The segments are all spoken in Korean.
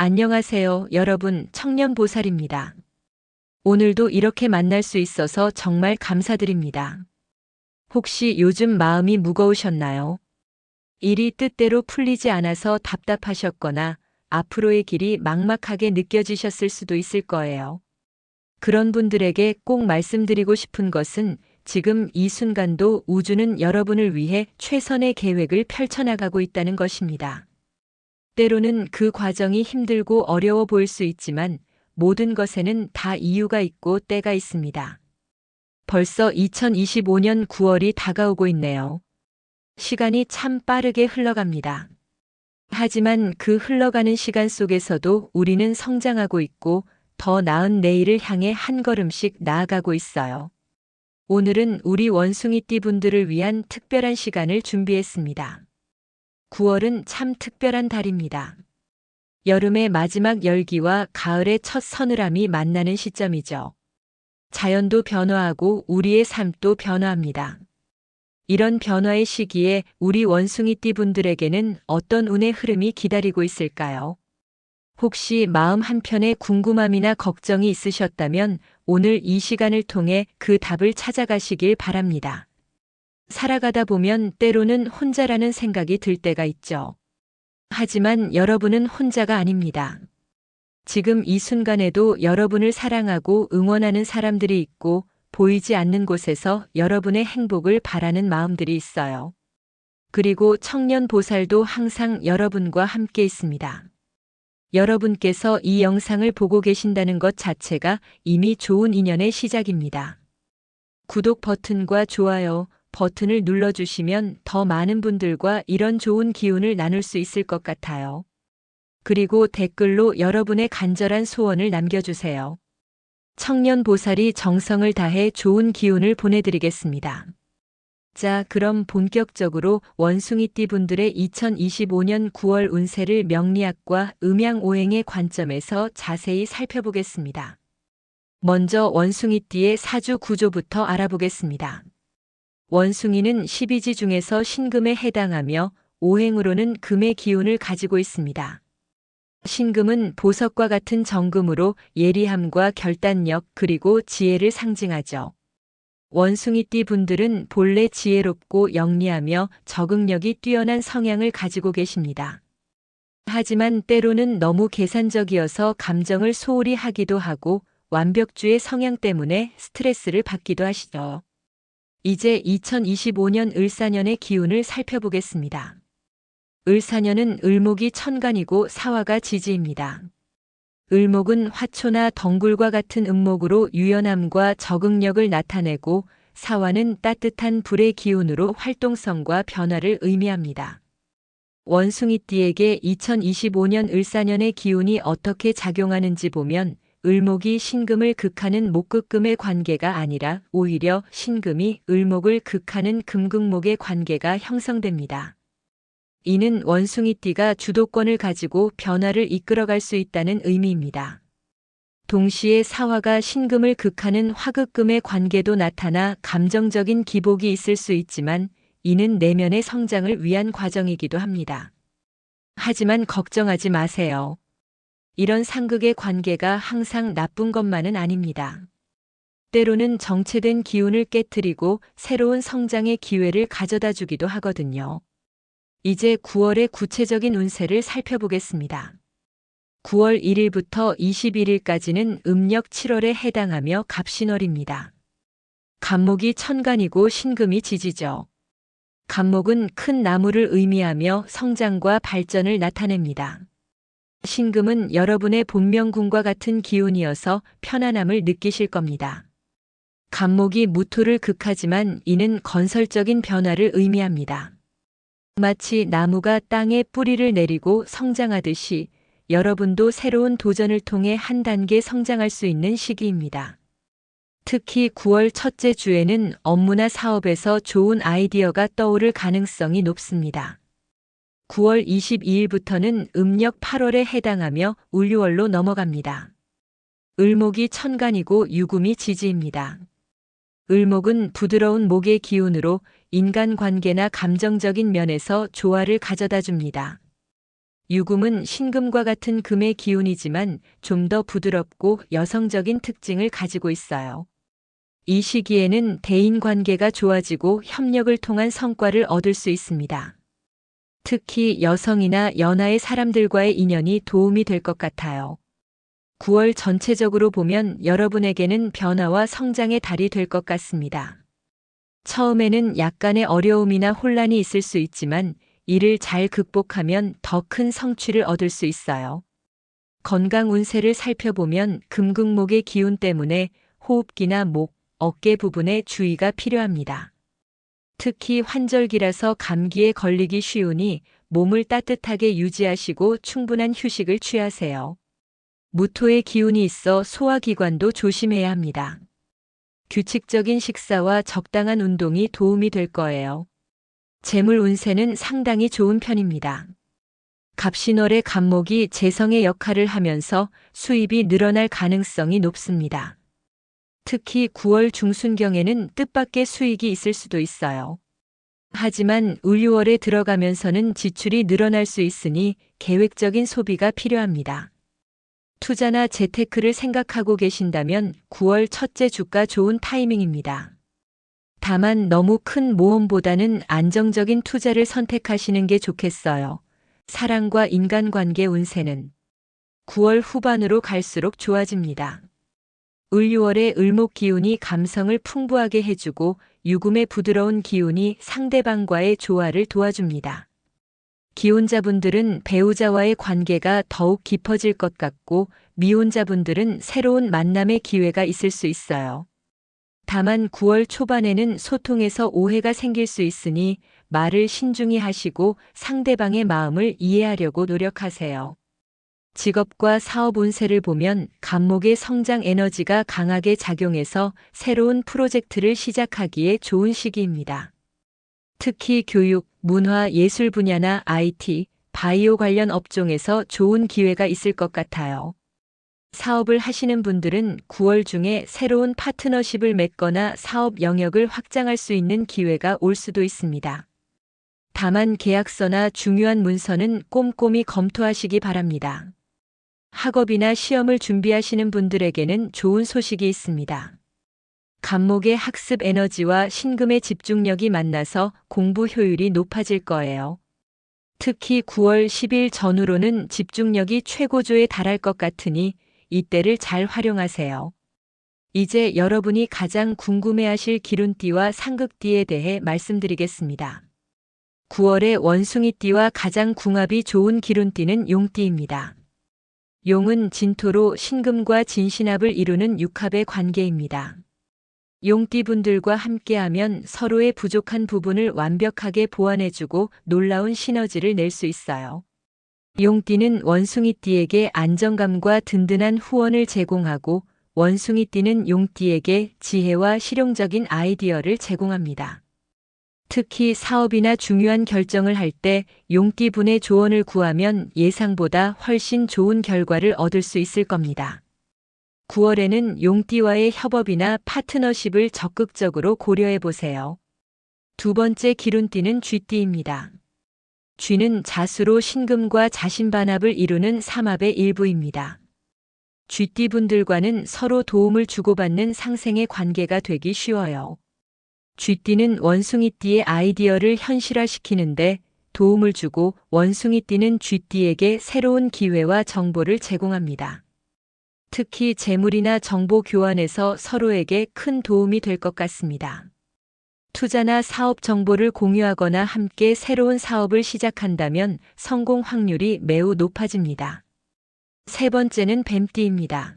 안녕하세요, 여러분. 청년보살입니다. 오늘도 이렇게 만날 수 있어서 정말 감사드립니다. 혹시 요즘 마음이 무거우셨나요? 일이 뜻대로 풀리지 않아서 답답하셨거나 앞으로의 길이 막막하게 느껴지셨을 수도 있을 거예요. 그런 분들에게 꼭 말씀드리고 싶은 것은 지금 이 순간도 우주는 여러분을 위해 최선의 계획을 펼쳐나가고 있다는 것입니다. 때로는 그 과정이 힘들고 어려워 보일 수 있지만 모든 것에는 다 이유가 있고 때가 있습니다. 벌써 2025년 9월이 다가오고 있네요. 시간이 참 빠르게 흘러갑니다. 하지만 그 흘러가는 시간 속에서도 우리는 성장하고 있고 더 나은 내일을 향해 한 걸음씩 나아가고 있어요. 오늘은 우리 원숭이띠 분들을 위한 특별한 시간을 준비했습니다. 9월은 참 특별한 달입니다. 여름의 마지막 열기와 가을의 첫 서늘함이 만나는 시점이죠. 자연도 변화하고 우리의 삶도 변화합니다. 이런 변화의 시기에 우리 원숭이띠 분들에게는 어떤 운의 흐름이 기다리고 있을까요? 혹시 마음 한편에 궁금함이나 걱정이 있으셨다면 오늘 이 시간을 통해 그 답을 찾아가시길 바랍니다. 살아가다 보면 때로는 혼자라는 생각이 들 때가 있죠. 하지만 여러분은 혼자가 아닙니다. 지금 이 순간에도 여러분을 사랑하고 응원하는 사람들이 있고 보이지 않는 곳에서 여러분의 행복을 바라는 마음들이 있어요. 그리고 청년 보살도 항상 여러분과 함께 있습니다. 여러분께서 이 영상을 보고 계신다는 것 자체가 이미 좋은 인연의 시작입니다. 구독 버튼과 좋아요 버튼을 눌러주시면 더 많은 분들과 이런 좋은 기운을 나눌 수 있을 것 같아요. 그리고 댓글로 여러분의 간절한 소원을 남겨주세요. 청년 보살이 정성을 다해 좋은 기운을 보내드리겠습니다. 자, 그럼 본격적으로 원숭이띠 분들의 2025년 9월 운세를 명리학과 음양오행의 관점에서 자세히 살펴보겠습니다. 먼저 원숭이띠의 사주 구조부터 알아보겠습니다. 원숭이는 12지 중에서 신금에 해당하며 오행으로는 금의 기운을 가지고 있습니다. 신금은 보석과 같은 정금으로 예리함과 결단력 그리고 지혜를 상징하죠. 원숭이띠 분들은 본래 지혜롭고 영리하며 적응력이 뛰어난 성향을 가지고 계십니다. 하지만 때로는 너무 계산적이어서 감정을 소홀히 하기도 하고 완벽주의 성향 때문에 스트레스를 받기도 하시죠. 이제 2025년 을사년의 기운을 살펴보겠습니다. 을사년은 을목이 천간이고 사화가 지지입니다. 을목은 화초나 덩굴과 같은 음목으로 유연함과 적응력을 나타내고 사화는 따뜻한 불의 기운으로 활동성과 변화를 의미합니다. 원숭이띠에게 2025년 을사년의 기운이 어떻게 작용하는지 보면 을목이 신금을 극하는 목극금의 관계가 아니라 오히려 신금이 을목을 극하는 금극목의 관계가 형성됩니다. 이는 원숭이띠가 주도권을 가지고 변화를 이끌어갈 수 있다는 의미입니다. 동시에 사화가 신금을 극하는 화극금의 관계도 나타나 감정적인 기복이 있을 수 있지만 이는 내면의 성장을 위한 과정이기도 합니다. 하지만 걱정하지 마세요. 이런 상극의 관계가 항상 나쁜 것만은 아닙니다. 때로는 정체된 기운을 깨뜨리고 새로운 성장의 기회를 가져다 주기도 하거든요. 이제 9월의 구체적인 운세를 살펴보겠습니다. 9월 1일부터 21일까지는 음력 7월에 해당하며 갑신월입니다. 간목이 천간이고 신금이 지지죠. 간목은 큰 나무를 의미하며 성장과 발전을 나타냅니다. 신금은 여러분의 본명군과 같은 기운이어서 편안함을 느끼실 겁니다. 간목이 무토를 극하지만 이는 건설적인 변화를 의미합니다. 마치 나무가 땅에 뿌리를 내리고 성장하듯이 여러분도 새로운 도전을 통해 한 단계 성장할 수 있는 시기입니다. 특히 9월 첫째 주에는 업무나 사업에서 좋은 아이디어가 떠오를 가능성이 높습니다. 9월 22일부터는 음력 8월에 해당하며 울유월로 넘어갑니다. 을목이 천간이고 유금이 지지입니다. 을목은 부드러운 목의 기운으로 인간관계나 감정적인 면에서 조화를 가져다 줍니다. 유금은 신금과 같은 금의 기운이지만 좀 더 부드럽고 여성적인 특징을 가지고 있어요. 이 시기에는 대인 관계가 좋아지고 협력을 통한 성과를 얻을 수 있습니다. 특히 여성이나 연하의 사람들과의 인연이 도움이 될 것 같아요. 9월 전체적으로 보면 여러분에게는 변화와 성장의 달이 될 것 같습니다. 처음에는 약간의 어려움이나 혼란이 있을 수 있지만 이를 잘 극복하면 더 큰 성취를 얻을 수 있어요. 건강 운세를 살펴보면 금극목의 기운 때문에 호흡기나 목, 어깨 부분에 주의가 필요합니다. 특히 환절기라서 감기에 걸리기 쉬우니 몸을 따뜻하게 유지하시고 충분한 휴식을 취하세요. 무토의 기운이 있어 소화기관도 조심해야 합니다. 규칙적인 식사와 적당한 운동이 도움이 될 거예요. 재물 운세는 상당히 좋은 편입니다. 갑신월의 간목이 재성의 역할을 하면서 수입이 늘어날 가능성이 높습니다. 특히 9월 중순경에는 뜻밖의 수익이 있을 수도 있어요. 하지만 을유월에 들어가면서는 지출이 늘어날 수 있으니 계획적인 소비가 필요합니다. 투자나 재테크를 생각하고 계신다면 9월 첫째 주가 좋은 타이밍입니다. 다만 너무 큰 모험보다는 안정적인 투자를 선택하시는 게 좋겠어요. 사랑과 인간관계 운세는 9월 후반으로 갈수록 좋아집니다. 을유월의 을목 기운이 감성을 풍부하게 해주고 유금의 부드러운 기운이 상대방과의 조화를 도와줍니다. 기혼자분들은 배우자와의 관계가 더욱 깊어질 것 같고 미혼자분들은 새로운 만남의 기회가 있을 수 있어요. 다만 9월 초반에는 소통에서 오해가 생길 수 있으니 말을 신중히 하시고 상대방의 마음을 이해하려고 노력하세요. 직업과 사업 운세를 보면 간목의 성장 에너지가 강하게 작용해서 새로운 프로젝트를 시작하기에 좋은 시기입니다. 특히 교육, 문화, 예술 분야나 IT, 바이오 관련 업종에서 좋은 기회가 있을 것 같아요. 사업을 하시는 분들은 9월 중에 새로운 파트너십을 맺거나 사업 영역을 확장할 수 있는 기회가 올 수도 있습니다. 다만 계약서나 중요한 문서는 꼼꼼히 검토하시기 바랍니다. 학업이나 시험을 준비하시는 분들에게는 좋은 소식이 있습니다. 간목의 학습 에너지와 신금의 집중력이 만나서 공부 효율이 높아질 거예요. 특히 9월 10일 전후로는 집중력이 최고조에 달할 것 같으니 이때를 잘 활용하세요. 이제 여러분이 가장 궁금해하실 기룬띠와 상극띠에 대해 말씀드리겠습니다. 9월에 원숭이띠와 가장 궁합이 좋은 기룬띠는 용띠입니다. 용은 진토로 신금과 진신합을 이루는 육합의 관계입니다. 용띠분들과 함께하면 서로의 부족한 부분을 완벽하게 보완해주고 놀라운 시너지를 낼 수 있어요. 용띠는 원숭이띠에게 안정감과 든든한 후원을 제공하고 원숭이띠는 용띠에게 지혜와 실용적인 아이디어를 제공합니다. 특히 사업이나 중요한 결정을 할 때 용띠분의 조언을 구하면 예상보다 훨씬 좋은 결과를 얻을 수 있을 겁니다. 9월에는 용띠와의 협업이나 파트너십을 적극적으로 고려해 보세요. 두 번째 기룬띠는 쥐띠입니다. 쥐는 자수로 신금과 자신반합을 이루는 삼합의 일부입니다. 쥐띠 분들과는 서로 도움을 주고받는 상생의 관계가 되기 쉬워요. 쥐띠는 원숭이띠의 아이디어를 현실화시키는데 도움을 주고 원숭이띠는 쥐띠에게 새로운 기회와 정보를 제공합니다. 특히 재물이나 정보 교환에서 서로에게 큰 도움이 될 것 같습니다. 투자나 사업 정보를 공유하거나 함께 새로운 사업을 시작한다면 성공 확률이 매우 높아집니다. 세 번째는 뱀띠입니다.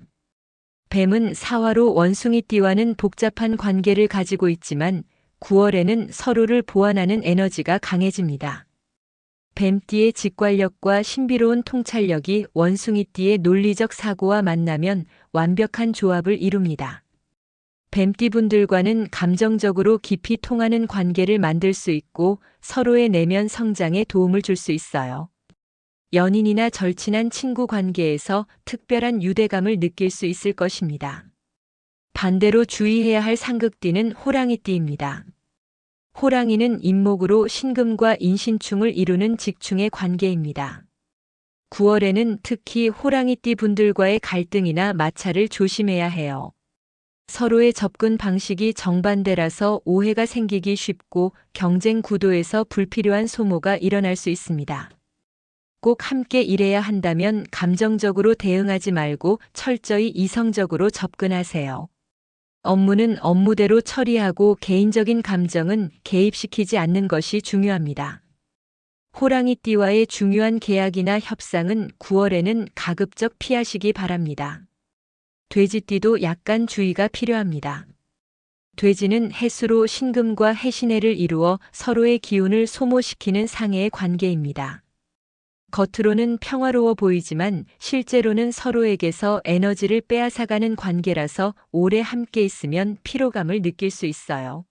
뱀은 사화로 원숭이띠와는 복잡한 관계를 가지고 있지만 9월에는 서로를 보완하는 에너지가 강해집니다. 뱀띠의 직관력과 신비로운 통찰력이 원숭이띠의 논리적 사고와 만나면 완벽한 조합을 이룹니다. 뱀띠분들과는 감정적으로 깊이 통하는 관계를 만들 수 있고 서로의 내면 성장에 도움을 줄 수 있어요. 연인이나 절친한 친구 관계에서 특별한 유대감을 느낄 수 있을 것입니다. 반대로 주의해야 할 상극띠는 호랑이띠입니다. 호랑이는 인목으로 신금과 인신충을 이루는 직충의 관계입니다. 9월에는 특히 호랑이띠 분들과의 갈등이나 마찰을 조심해야 해요. 서로의 접근 방식이 정반대라서 오해가 생기기 쉽고 경쟁 구도에서 불필요한 소모가 일어날 수 있습니다. 꼭 함께 일해야 한다면 감정적으로 대응하지 말고 철저히 이성적으로 접근하세요. 업무는 업무대로 처리하고 개인적인 감정은 개입시키지 않는 것이 중요합니다. 호랑이띠와의 중요한 계약이나 협상은 9월에는 가급적 피하시기 바랍니다. 돼지띠도 약간 주의가 필요합니다. 돼지는 해수로 신금과 해신해를 이루어 서로의 기운을 소모시키는 상해의 관계입니다. 겉으로는 평화로워 보이지만 실제로는 서로에게서 에너지를 빼앗아가는 관계라서 오래 함께 있으면 피로감을 느낄 수 있어요.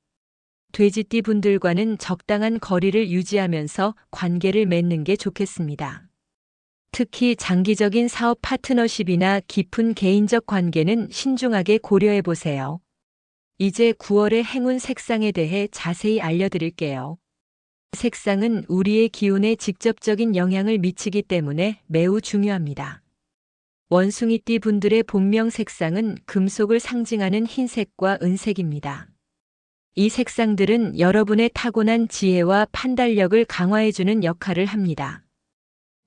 돼지띠 분들과는 적당한 거리를 유지하면서 관계를 맺는 게 좋겠습니다. 특히 장기적인 사업 파트너십이나 깊은 개인적 관계는 신중하게 고려해 보세요. 이제 9월의 행운 색상에 대해 자세히 알려드릴게요. 색상은 우리의 기운에 직접적인 영향을 미치기 때문에 매우 중요합니다. 원숭이띠 분들의 본명 색상은 금속을 상징하는 흰색과 은색입니다. 이 색상들은 여러분의 타고난 지혜와 판단력을 강화해주는 역할을 합니다.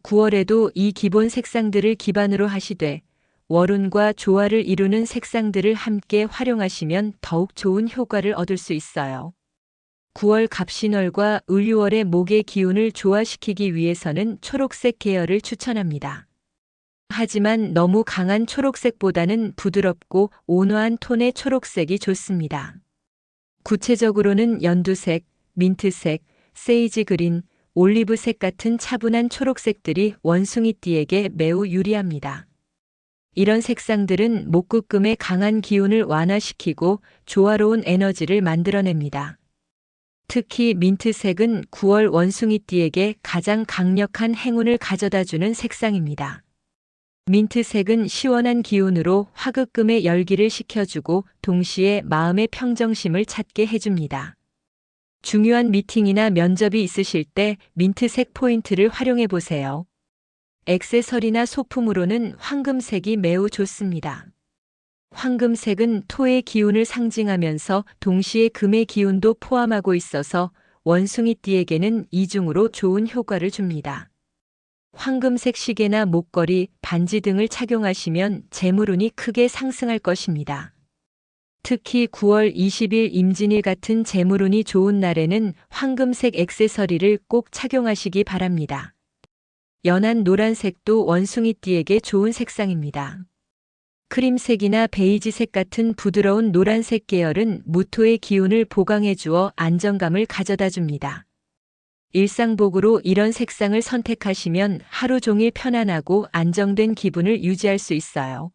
9월에도 이 기본 색상들을 기반으로 하시되 월운과 조화를 이루는 색상들을 함께 활용하시면 더욱 좋은 효과를 얻을 수 있어요. 9월 갑신월과 을유월의 목의 기운을 조화시키기 위해서는 초록색 계열을 추천합니다. 하지만 너무 강한 초록색보다는 부드럽고 온화한 톤의 초록색이 좋습니다. 구체적으로는 연두색, 민트색, 세이지 그린, 올리브색 같은 차분한 초록색들이 원숭이띠에게 매우 유리합니다. 이런 색상들은 목구금의 강한 기운을 완화시키고 조화로운 에너지를 만들어냅니다. 특히 민트색은 9월 원숭이띠에게 가장 강력한 행운을 가져다주는 색상입니다. 민트색은 시원한 기운으로 화극금의 열기를 식혀주고 동시에 마음의 평정심을 찾게 해줍니다. 중요한 미팅이나 면접이 있으실 때 민트색 포인트를 활용해 보세요. 액세서리나 소품으로는 황금색이 매우 좋습니다. 황금색은 토의 기운을 상징하면서 동시에 금의 기운도 포함하고 있어서 원숭이띠에게는 이중으로 좋은 효과를 줍니다. 황금색 시계나 목걸이, 반지 등을 착용하시면 재물운이 크게 상승할 것입니다. 특히 9월 20일 임진일 같은 재물운이 좋은 날에는 황금색 액세서리를 꼭 착용하시기 바랍니다. 연한 노란색도 원숭이띠에게 좋은 색상입니다. 크림색이나 베이지색 같은 부드러운 노란색 계열은 무토의 기운을 보강해 주어 안정감을 가져다 줍니다. 일상복으로 이런 색상을 선택하시면 하루 종일 편안하고 안정된 기분을 유지할 수 있어요.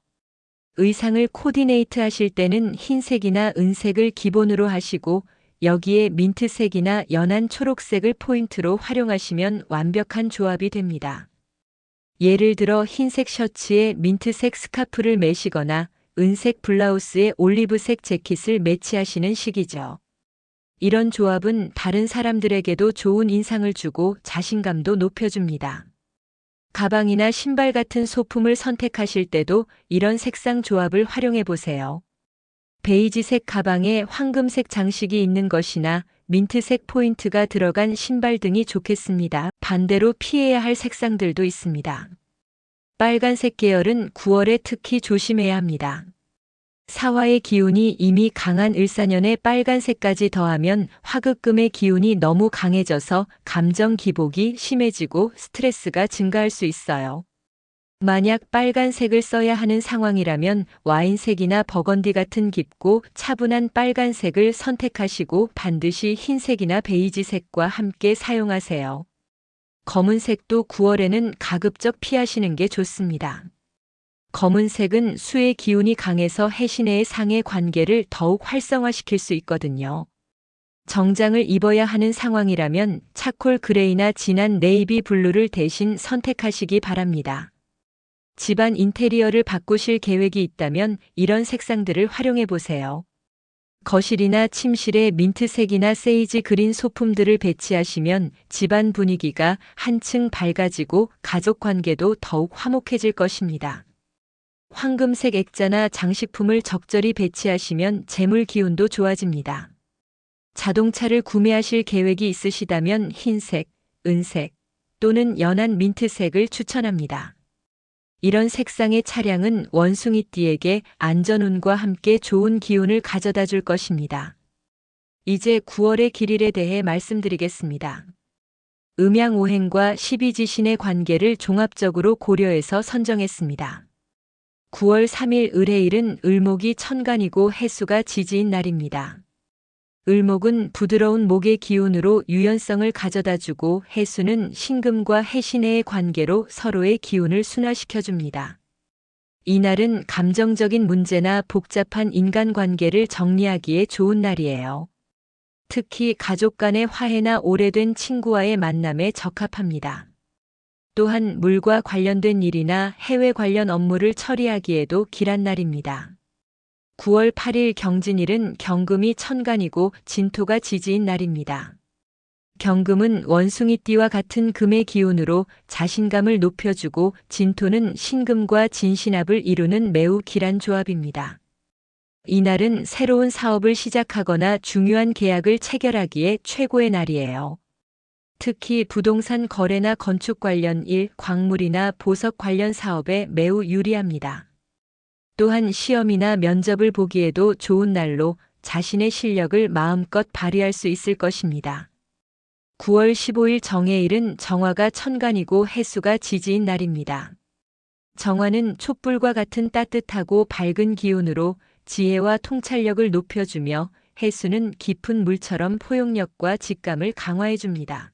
의상을 코디네이트 하실 때는 흰색이나 은색을 기본으로 하시고 여기에 민트색이나 연한 초록색을 포인트로 활용하시면 완벽한 조합이 됩니다. 예를 들어 흰색 셔츠에 민트색 스카프를 매시거나 은색 블라우스에 올리브색 재킷을 매치하시는 식이죠. 이런 조합은 다른 사람들에게도 좋은 인상을 주고 자신감도 높여줍니다. 가방이나 신발 같은 소품을 선택하실 때도 이런 색상 조합을 활용해 보세요. 베이지색 가방에 황금색 장식이 있는 것이나 민트색 포인트가 들어간 신발 등이 좋겠습니다. 반대로 피해야 할 색상들도 있습니다. 빨간색 계열은 9월에 특히 조심해야 합니다. 사화의 기운이 이미 강한 을사년에 빨간색까지 더하면 화극금의 기운이 너무 강해져서 감정 기복이 심해지고 스트레스가 증가할 수 있어요. 만약 빨간색을 써야 하는 상황이라면 와인색이나 버건디 같은 깊고 차분한 빨간색을 선택하시고 반드시 흰색이나 베이지색과 함께 사용하세요. 검은색도 9월에는 가급적 피하시는 게 좋습니다. 검은색은 수의 기운이 강해서 해신의 상의 관계를 더욱 활성화시킬 수 있거든요. 정장을 입어야 하는 상황이라면 차콜 그레이나 진한 네이비 블루를 대신 선택하시기 바랍니다. 집안 인테리어를 바꾸실 계획이 있다면 이런 색상들을 활용해 보세요. 거실이나 침실에 민트색이나 세이지 그린 소품들을 배치하시면 집안 분위기가 한층 밝아지고 가족 관계도 더욱 화목해질 것입니다. 황금색 액자나 장식품을 적절히 배치하시면 재물 기운도 좋아집니다. 자동차를 구매하실 계획이 있으시다면 흰색, 은색 또는 연한 민트색을 추천합니다. 이런 색상의 차량은 원숭이띠에게 안전운과 함께 좋은 기운을 가져다 줄 것입니다. 이제 9월의 길일에 대해 말씀드리겠습니다. 음양오행과 12지신의 관계를 종합적으로 고려해서 선정했습니다. 9월 3일 을해일은 을목이 천간이고 해수가 지지인 날입니다. 을목은 부드러운 목의 기운으로 유연성을 가져다 주고 해수는 신금과 해신의 관계로 서로의 기운을 순화시켜 줍니다. 이날은 감정적인 문제나 복잡한 인간관계를 정리하기에 좋은 날이에요. 특히 가족 간의 화해나 오래된 친구와의 만남에 적합합니다. 또한 물과 관련된 일이나 해외 관련 업무를 처리하기에도 길한 날입니다. 9월 8일 경진일은 경금이 천간이고 진토가 지지인 날입니다. 경금은 원숭이띠와 같은 금의 기운으로 자신감을 높여주고 진토는 신금과 진신합을 이루는 매우 길한 조합입니다. 이날은 새로운 사업을 시작하거나 중요한 계약을 체결하기에 최고의 날이에요. 특히 부동산 거래나 건축 관련 일, 광물이나 보석 관련 사업에 매우 유리합니다. 또한 시험이나 면접을 보기에도 좋은 날로 자신의 실력을 마음껏 발휘할 수 있을 것입니다. 9월 15일 정해일은 정화가 천간이고 해수가 지지인 날입니다. 정화는 촛불과 같은 따뜻하고 밝은 기운으로 지혜와 통찰력을 높여주며 해수는 깊은 물처럼 포용력과 직감을 강화해줍니다.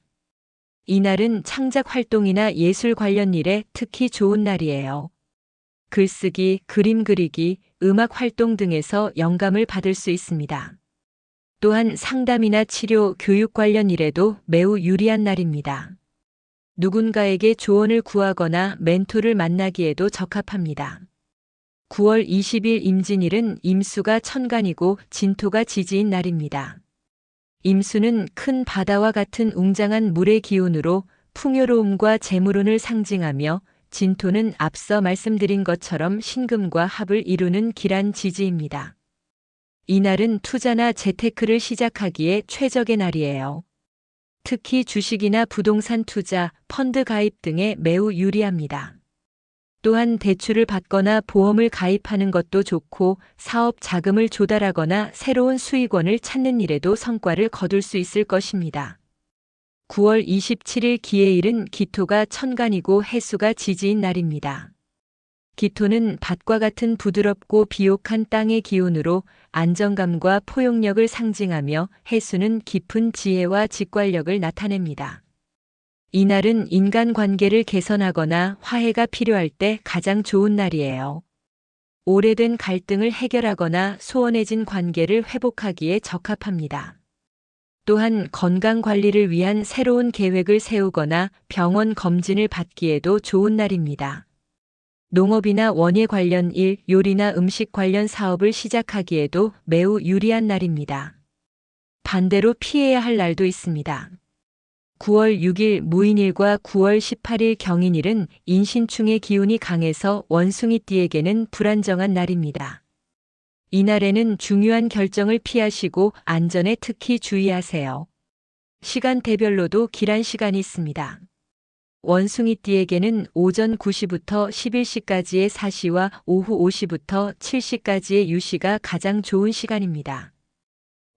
이날은 창작 활동이나 예술 관련 일에 특히 좋은 날이에요. 글쓰기, 그림 그리기, 음악 활동 등에서 영감을 받을 수 있습니다. 또한 상담이나 치료, 교육 관련 일에도 매우 유리한 날입니다. 누군가에게 조언을 구하거나 멘토를 만나기에도 적합합니다. 9월 20일 임진일은 임수가 천간이고 진토가 지지인 날입니다. 임수는 큰 바다와 같은 웅장한 물의 기운으로 풍요로움과 재물운을 상징하며 진토는 앞서 말씀드린 것처럼 신금과 합을 이루는 길한 지지입니다. 이날은 투자나 재테크를 시작하기에 최적의 날이에요. 특히 주식이나 부동산 투자, 펀드 가입 등에 매우 유리합니다. 또한 대출을 받거나 보험을 가입하는 것도 좋고 사업 자금을 조달하거나 새로운 수익원을 찾는 일에도 성과를 거둘 수 있을 것입니다. 9월 27일 기해일은 기토가 천간이고 해수가 지지인 날입니다. 기토는 밭과 같은 부드럽고 비옥한 땅의 기운으로 안정감과 포용력을 상징하며 해수는 깊은 지혜와 직관력을 나타냅니다. 이날은 인간 관계를 개선하거나 화해가 필요할 때 가장 좋은 날이에요. 오래된 갈등을 해결하거나 소원해진 관계를 회복하기에 적합합니다. 또한 건강 관리를 위한 새로운 계획을 세우거나 병원 검진을 받기에도 좋은 날입니다. 농업이나 원예 관련 일, 요리나 음식 관련 사업을 시작하기에도 매우 유리한 날입니다. 반대로 피해야 할 날도 있습니다. 9월 6일 무인일과 9월 18일 경인일은 인신충의 기운이 강해서 원숭이띠에게는 불안정한 날입니다. 이날에는 중요한 결정을 피하시고 안전에 특히 주의하세요. 시간대별로도 길한 시간이 있습니다. 원숭이띠에게는 오전 9시부터 11시까지의 4시와 오후 5시부터 7시까지의 유시가 가장 좋은 시간입니다.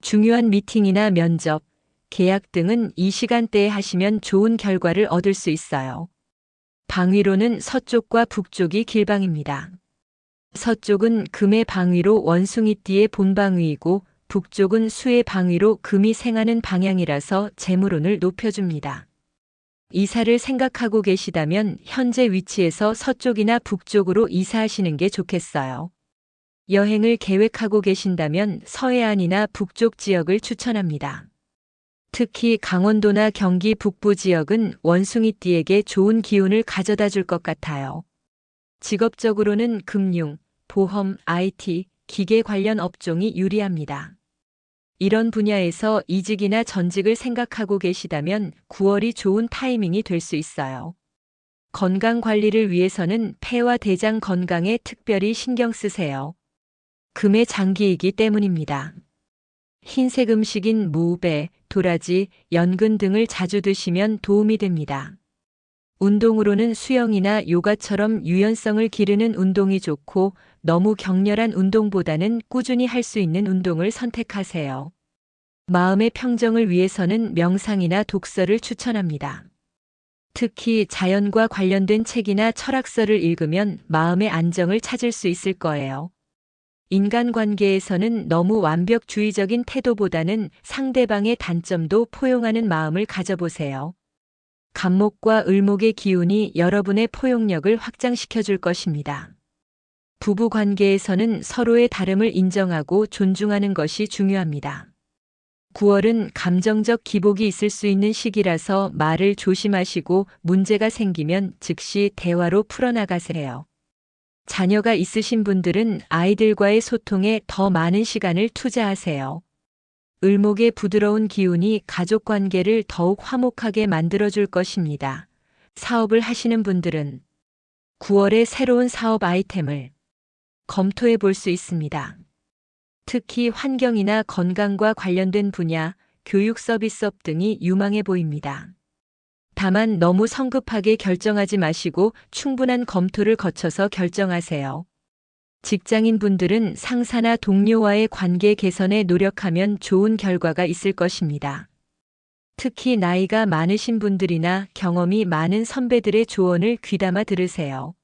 중요한 미팅이나 면접, 계약 등은 이 시간대에 하시면 좋은 결과를 얻을 수 있어요. 방위로는 서쪽과 북쪽이 길방입니다. 서쪽은 금의 방위로 원숭이띠의 본방위이고 북쪽은 수의 방위로 금이 생하는 방향이라서 재물운을 높여줍니다. 이사를 생각하고 계시다면 현재 위치에서 서쪽이나 북쪽으로 이사하시는 게 좋겠어요. 여행을 계획하고 계신다면 서해안이나 북쪽 지역을 추천합니다. 특히 강원도나 경기 북부 지역은 원숭이띠에게 좋은 기운을 가져다 줄 것 같아요. 직업적으로는 금융, 보험, IT, 기계 관련 업종이 유리합니다. 이런 분야에서 이직이나 전직을 생각하고 계시다면 9월이 좋은 타이밍이 될 수 있어요. 건강 관리를 위해서는 폐와 대장 건강에 특별히 신경 쓰세요. 금의 장기이기 때문입니다. 흰색 음식인 무배, 도라지, 연근 등을 자주 드시면 도움이 됩니다. 운동으로는 수영이나 요가처럼 유연성을 기르는 운동이 좋고 너무 격렬한 운동보다는 꾸준히 할 수 있는 운동을 선택하세요. 마음의 평정을 위해서는 명상이나 독서를 추천합니다. 특히 자연과 관련된 책이나 철학서를 읽으면 마음의 안정을 찾을 수 있을 거예요. 인간관계에서는 너무 완벽주의적인 태도보다는 상대방의 단점도 포용하는 마음을 가져보세요. 간목과 을목의 기운이 여러분의 포용력을 확장시켜 줄 것입니다. 부부 관계에서는 서로의 다름을 인정하고 존중하는 것이 중요합니다. 9월은 감정적 기복이 있을 수 있는 시기라서 말을 조심하시고 문제가 생기면 즉시 대화로 풀어나가세요. 자녀가 있으신 분들은 아이들과의 소통에 더 많은 시간을 투자하세요. 을목의 부드러운 기운이 가족 관계를 더욱 화목하게 만들어줄 것입니다. 사업을 하시는 분들은 9월에 새로운 사업 아이템을 검토해 볼 수 있습니다. 특히 환경이나 건강과 관련된 분야, 교육 서비스업 등이 유망해 보입니다. 다만 너무 성급하게 결정하지 마시고 충분한 검토를 거쳐서 결정하세요. 직장인 분들은 상사나 동료와의 관계 개선에 노력하면 좋은 결과가 있을 것입니다. 특히 나이가 많으신 분들이나 경험이 많은 선배들의 조언을 귀담아 들으세요.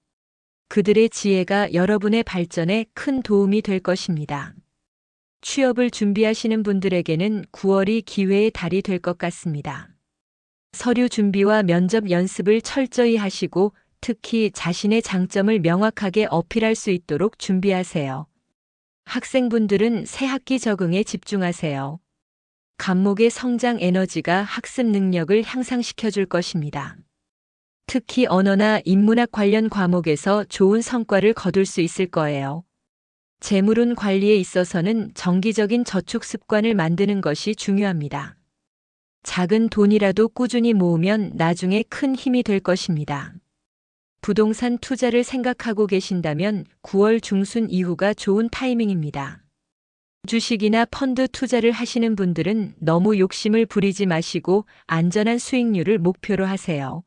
그들의 지혜가 여러분의 발전에 큰 도움이 될 것입니다. 취업을 준비하시는 분들에게는 9월이 기회의 달이 될 것 같습니다. 서류 준비와 면접 연습을 철저히 하시고 특히 자신의 장점을 명확하게 어필할 수 있도록 준비하세요. 학생분들은 새 학기 적응에 집중하세요. 감목의 성장 에너지가 학습 능력을 향상시켜 줄 것입니다. 특히 언어나 인문학 관련 과목에서 좋은 성과를 거둘 수 있을 거예요. 재물운 관리에 있어서는 정기적인 저축 습관을 만드는 것이 중요합니다. 작은 돈이라도 꾸준히 모으면 나중에 큰 힘이 될 것입니다. 부동산 투자를 생각하고 계신다면 9월 중순 이후가 좋은 타이밍입니다. 주식이나 펀드 투자를 하시는 분들은 너무 욕심을 부리지 마시고 안전한 수익률을 목표로 하세요.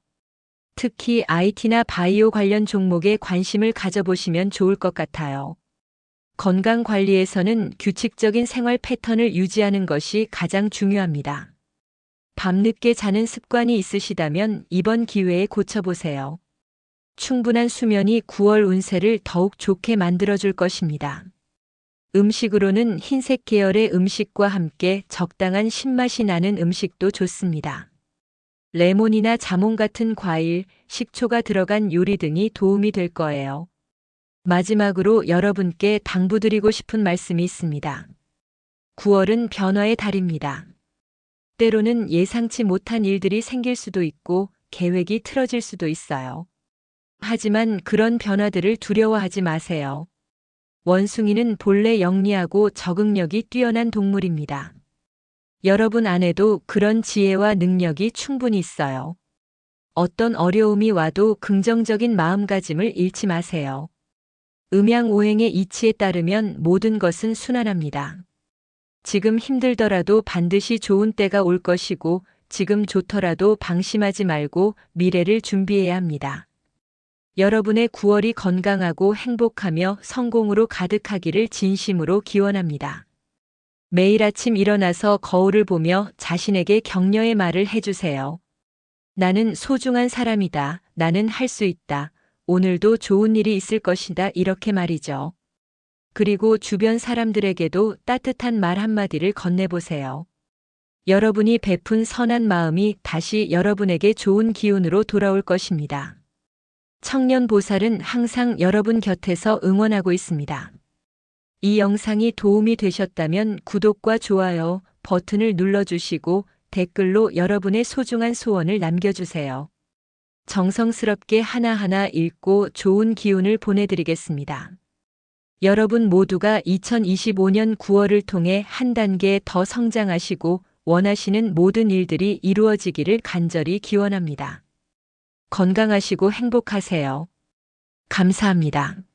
특히 IT나 바이오 관련 종목에 관심을 가져보시면 좋을 것 같아요. 건강 관리에서는 규칙적인 생활 패턴을 유지하는 것이 가장 중요합니다. 밤늦게 자는 습관이 있으시다면 이번 기회에 고쳐보세요. 충분한 수면이 9월 운세를 더욱 좋게 만들어줄 것입니다. 음식으로는 흰색 계열의 음식과 함께 적당한 신맛이 나는 음식도 좋습니다. 레몬이나 자몽 같은 과일, 식초가 들어간 요리 등이 도움이 될 거예요. 마지막으로 여러분께 당부드리고 싶은 말씀이 있습니다. 9월은 변화의 달입니다. 때로는 예상치 못한 일들이 생길 수도 있고 계획이 틀어질 수도 있어요. 하지만 그런 변화들을 두려워하지 마세요. 원숭이는 본래 영리하고 적응력이 뛰어난 동물입니다. 여러분 안에도 그런 지혜와 능력이 충분히 있어요. 어떤 어려움이 와도 긍정적인 마음가짐을 잃지 마세요. 음양오행의 이치에 따르면 모든 것은 순환합니다. 지금 힘들더라도 반드시 좋은 때가 올 것이고 지금 좋더라도 방심하지 말고 미래를 준비해야 합니다. 여러분의 9월이 건강하고 행복하며 성공으로 가득하기를 진심으로 기원합니다. 매일 아침 일어나서 거울을 보며 자신에게 격려의 말을 해주세요. 나는 소중한 사람이다. 나는 할 수 있다. 오늘도 좋은 일이 있을 것이다. 이렇게 말이죠. 그리고 주변 사람들에게도 따뜻한 말 한마디를 건네보세요. 여러분이 베푼 선한 마음이 다시 여러분에게 좋은 기운으로 돌아올 것입니다. 청년 보살은 항상 여러분 곁에서 응원하고 있습니다. 이 영상이 도움이 되셨다면 구독과 좋아요 버튼을 눌러주시고 댓글로 여러분의 소중한 소원을 남겨주세요. 정성스럽게 하나하나 읽고 좋은 기운을 보내드리겠습니다. 여러분 모두가 2025년 9월을 통해 한 단계 더 성장하시고 원하시는 모든 일들이 이루어지기를 간절히 기원합니다. 건강하시고 행복하세요. 감사합니다.